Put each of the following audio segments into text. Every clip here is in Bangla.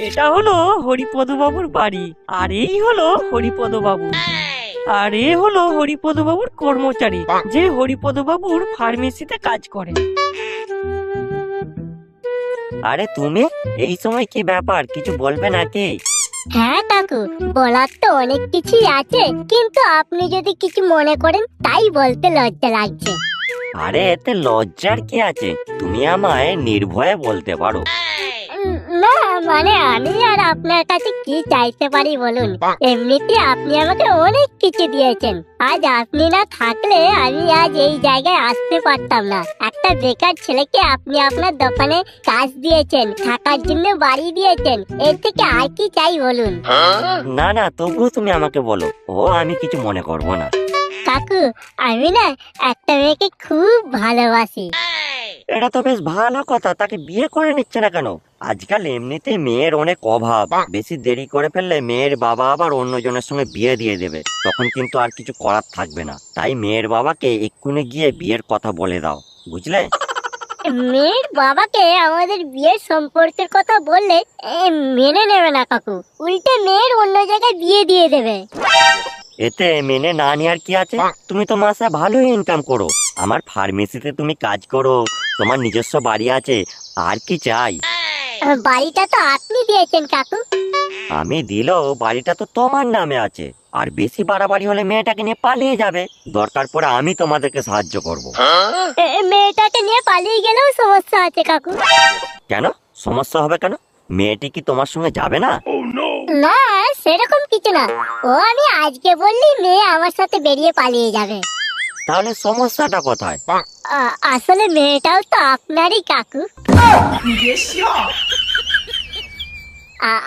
এটা হলো হরিপদ বাবুর বাড়ি আর এই হলো হরিপদ বাবু আর এ হলো হরিপদ বাবুর কর্মচারী যে হরিপদ বাবুর ফার্মেসিতে কাজ করে। আরে তুমি এই সময় কি ব্যাপার? কিছু বলবে নাকি? হ্যাঁ কাকু বলার তো অনেক কিছুই আছে কিন্তু আপনি যদি কিছু মনে করেন তাই বলতে লজ্জা লাগছে। আরে এতে লজ্জার কি আছে? তুমি আমায় নির্ভয়ে বলতে পারো। না মানে আমি আর আপনার কাছে কি চাইতে পারি বলুন? এমনিতে আপনি আমাকে অনেক কিছু দিয়েছেন। আজ আপনি না থাকলে আমি আজ এই জায়গায় আসতে পারতাম না। একটা বেকার ছেলেকে আপনি আপনার দোকানে কাজ দিয়েছেন থাকার জন্য বাড়ি দিয়েছেন। এর থেকে আর কি চাই বলুন? না না তবুও তুমি আমাকে বলো। ও আমি কিছু মনে করব না। কাকু আমি না একটা মেয়েকে খুব ভালোবাসি। এটা তো বেশ ভালো কথা তাকে বিয়ে করে নিচ্ছে না কেন? আজকাল এমনিতে মেয়ের অনেক অভাব। বেশি দেরি করে ফেললে মেয়ের বাবা আবার অন্যজনের সঙ্গে বিয়ে দিয়ে দেবে। তখন কিন্তু আর কিছু করার থাকবে না। তাই মেয়ের বাবাকে এক্ষুনি গিয়ে বিয়ের কথা বলে দাও। বুঝলে? মেয়ের বাবাকে আমাদের বিয়ের সম্পর্কের কথা বললে এ, মেনে নেবে না কাকু। উল্টে মেয়ের অন্য জায়গায় বিয়ে দিয়ে দেবে। এতে মেনে না নেওয়ার কি আছে? তুমি তো মাসে ভালোই ইনকাম করো। আমার ফার্মেসিতে তুমি কাজ করো। তোমার নিজস্ব বাড়ি আছে। আর কি চাই? বাড়িটা তো আপনি দিয়েছেন কাকু। আমি দিলেও বাড়িটা তো তোমার নামে আছে। আর বেশি বাড়াবাড়ি হলে মেয়েটাকে নিয়ে পালিয়ে যাবে। দরকার পড়ে আমি তোমাদেরকে সাহায্য করব। মেয়েটাকে নিয়ে পালিয়ে গেলেও সমস্যা আছে কাকু। কেন? সমস্যা হবে কেন? মেয়েটি কি তোমার সঙ্গে যাবে না? না সেরকম কিছু না। ও আমি আজকে বললি মেয়ে আমার সাথে বেরিয়ে পালিয়ে যাবে। তাহলে সমস্যাটা কোথায়? আসলে মেয়েটাও তো আপনারই কাকু।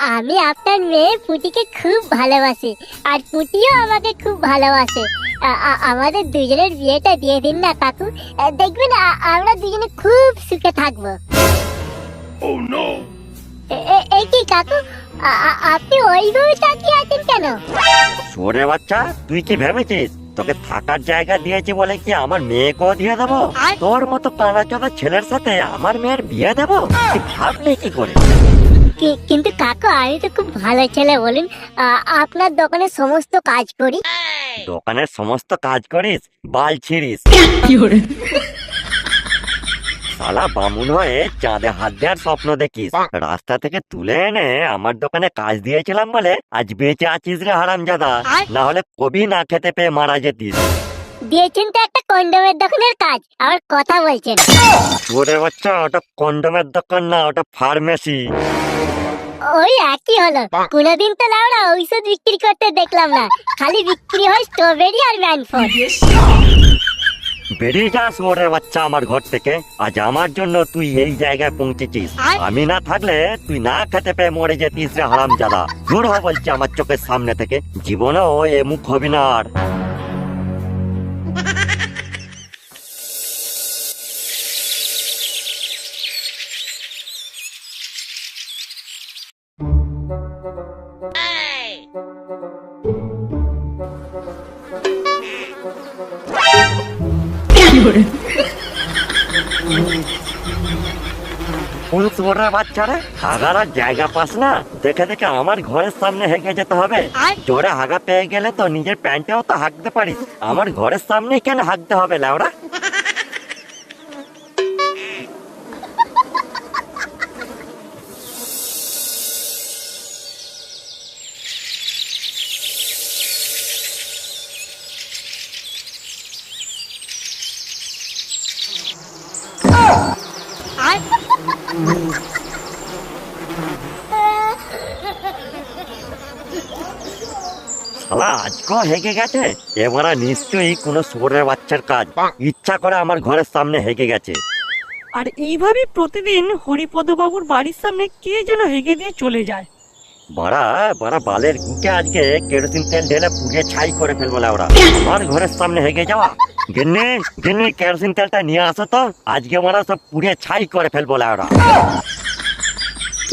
আমি আপনার মেয়ে পুটিকে খুব ভালোবাসি আর পুটিও আমাকে খুব ভালোবাসে। আমাদের দুজনের বিয়েটা দিয়ে দিন না কাকু। দেখবেন আমরা দুজনে খুব সুখে থাকব। এ- এ- এই কি কাকু আ- আ- আপনি ওইভাবে তাকিয়ে আছেন কেন? সরে বাচ্চা তুই কি ভেবেছিস? তোকে থাকার জায়গা দিয়েছি বলে কি আমার মেয়েকেও দিয়ে দেবো? তোর মতো কানাচোদা ছেলের সাথে আমার মেয়ের বিয়ে দেবো? তুই ভাবলি কি করে? কিন্তু কাকু আমি তো খুব ভালো ছেলে বলুন। আপনার দোকানে সমস্ত কাজ করি। দোকানের সমস্ত কাজ করিস বাল ছিড়িস। শালা বামুন হয়ে চাঁদে হাত দেওয়ার স্বপ্ন দেখিস। রাস্তা থেকে তুলে এনে আমার দোকানে কাজ দিয়েছিলাম বলে আজ বেঁচে আছিস রে হারাম হারামজাদা। না হলে কবি না খেতে পেয়ে মারা যেতিস। দিয়েছেন তো একটা কন্ডোমের দোকানের কাজ আবার কথা বলছেন। ওরে বাচ্চা ওটা কন্ডোমের দোকান না ওটা ফার্মেসি। ওই একই হলো। কোনোদিন তো লাউড়া ঔষধ বিক্রি করতে দেখলাম না। খালি বিক্রি হয় স্ট্রবেরি আর ম্যানফোন বেরিয়ে যাস ওরে বাচ্চা আমার ঘর থেকে আজ আমার জন্য তুই এই জায়গায় পৌঁছেছিস। আমি না থাকলে তুই না খেতে পেয়ে মরে যেতিস রে হারাম জাদা দূর হ বলছে আমার চোখের সামনে থেকে। জীবনেও এ মুখ হবি না আর। পুরুষ ওরে বাচ্চা রে আর জায়গা পাস না দেখে দেখে আমার ঘরের সামনে হেঁকে যেতে হবে। জোরে হাগা পেয়ে গেলে তো নিজের প্যান্টেও তো হাঁকতে পারিস আমার ঘরের সামনে কেন হাঁকতে হবে লাউরা? শালা আজকেও হেগে গেছে? এবারে নিশ্চয়ই কোনো শুয়োরের বাচ্চার কাজ। ইচ্ছা করে আমার ঘরের সামনে হেগে গেছে। আর এইভাবে প্রতিদিন হরিপদ বাবুর বাড়ির সামনে কে যেন হেগে দিয়ে চলে যায়? বাড়া বাড়া বালের গুকে আজকে কেরোসিন তেল ঢেলে পুড়িয়ে ছাই করে ফেলব ওরা আমার ঘরের সামনে হেগে যাওয়া। গিন্নি গিন্নি কেরোসিন তেলটা নিয়ে আসো তো। আজকে মারা সব পুড়িয়ে ছাই করে ফেলব ওরা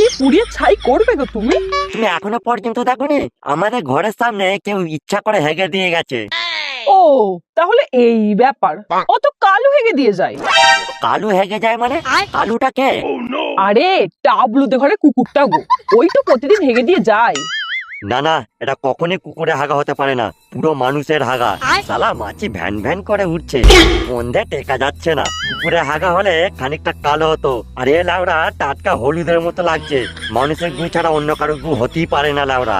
কি পুড়িয়ে ছাই করবে গো তুমি? তুমি এখনও পর্যন্ত দেখোনি? আমাদের ঘরের সামনে কেউ ইচ্ছা করে হেগে দিয়ে গেছে। ও তাহলে এই ব্যাপার। অত কালো হেগে দিয়ে যায়। কালু হেগে যায় মানে? কালুটা কে? আরে টাবলুতে ঘরে কুকুরটা গো। ওই তো প্রতিদিন হেগে দিয়ে যায়। না না এটা কখনই কুকুরে হাগা হতে পারে না পুরো মানুষের হাগা। সালা মাছি ভ্যান ভ্যান করে উঠছে সন্ধে টেকা যাচ্ছে না। কুকুরে হাগা হলে খানিকটা কালো হতো আর এ লাউড়া টাটকা হলুদের মতো লাগছে। মানুষের গু ছাড়া অন্য কারও গু হতেই পারে না লাউড়া।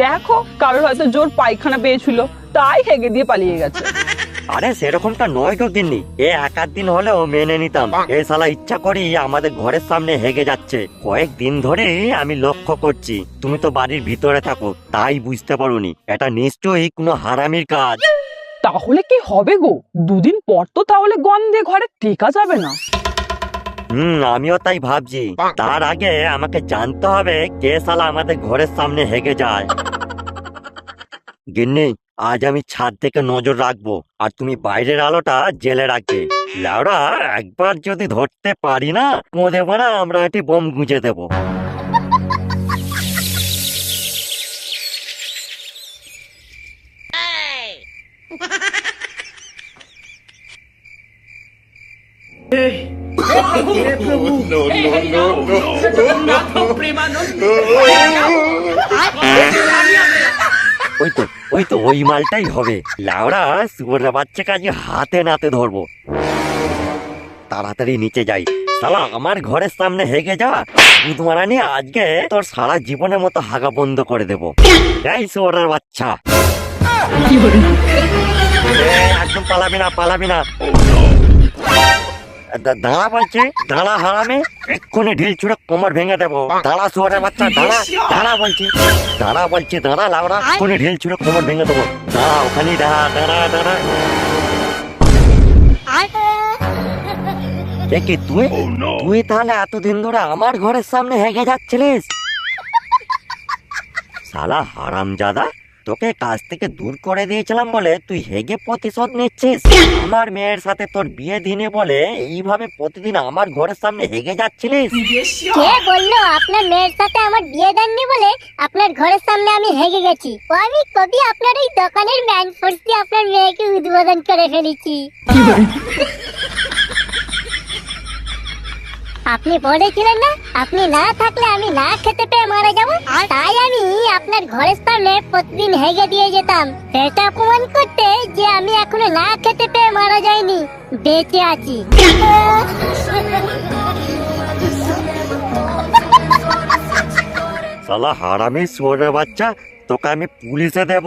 দেখো কারোর হয়তো জোর পায়খানা পেয়েছিল তাই হেগে দিয়ে পালিয়ে গেছে। আরে সেরকমটা নয় তো দিননি এ এক আধ দিন হলেও মেনে নিতাম। এ সালা ইচ্ছা করি আমাদের ঘরের সামনে হেগে যাচ্ছে। কয়েকদিন ধরে আমি লক্ষ্য করছি তুমি তো বাড়ির ভিতরে থাকো তাই বুঝতে পারোনি। এটা নিশ্চয়ই কোনো হারামির কাজ। তাহলে কি হবে গো? দুদিন পর তো তাহলে গন্ধে ঘরে টেকা যাবে না। হুম আমিও তাই ভাবছি। তার আগে আমাকে জানতে হবে কে সালা আমাদের ঘরের সামনে হেগে যায়। গিন্নি আজ আমি ছাদ থেকে নজর রাখব আর তুমি বাইরের আলোটা জেলে রাখবে লাউরা একবার যদি ধরতে পারি না মনে মারা আমরা একটি বোম গুঁজে দেবো ওই তো ওই তো ওই মালটাই হবে। লাউড়া শুয়োরের বাচ্চাকে আজ হাতে নাতে ধরবো। তাড়াতাড়ি নিচে যাই। সালা আমার ঘরের সামনে হেগে যা। বুধমারানি আজকে তোর সারা জীবনের মতো হাগা বন্ধ করে দেবো। এই শুয়োরের বাচ্চা। একদম পালাবি না পালাবি না। দাঁড়া বলছে দাঁড়া হারামে এক্ষুনি ঢিল ছুড়ে কোমর ভেঙে দেবো। দাঁড়া শুয়ারের বাচ্চা দাঁড়া দাঁড়া বলছি। দাঁড়া বলছি দাঁড়া লাউড়া এক্ষুনি ঢিল ছুড়ে কোমর ভেঙে দেবো। দাঁড়া ওখানেই দাঁড়া দাঁড়া দাঁড়া। কি তুই? তুই তাহলে এতদিন ধরে আমার ঘরের সামনে হেগে যাচ্ছিলিস? শালা হারামজাদা। তোকে কাজ থেকে দূর করে দিয়েছিলাম বলে তুই হেগে প্রতিশোধ নিচ্ছিস। আমার মেয়ের সাথে তোর বিয়ে দিনে বলে এইভাবে প্রতিদিন আমার ঘরের সামনে হেগে যাচ্ছিলিস। কে বলল আপনার মেয়ের সাথে আমার বিয়ে দেননি বলে আপনার ঘরের সামনে আমি হেগে গেছি? ও আমি কবি আপনার এই দোকানের ম্যান ফোর্স দিয়ে আপনার মেয়েকে উদ্বোধন করে ফেলেছি। আপনি বলেছিলেন না আপনি না থাকলে আমি না খেতে পেয়ে মারা যাব। তাই আমি আপনার ঘরের সামনে প্রতিদিন হেগে দিয়ে যেতাম। সেটা প্রমাণ করতে যে আমি এখনও না খেতে পেয়ে মারা যাইনি। বেঁচে আছি। সালা হারামি সোরে বাচ্চা তোকে আমি পুলিশে দেব।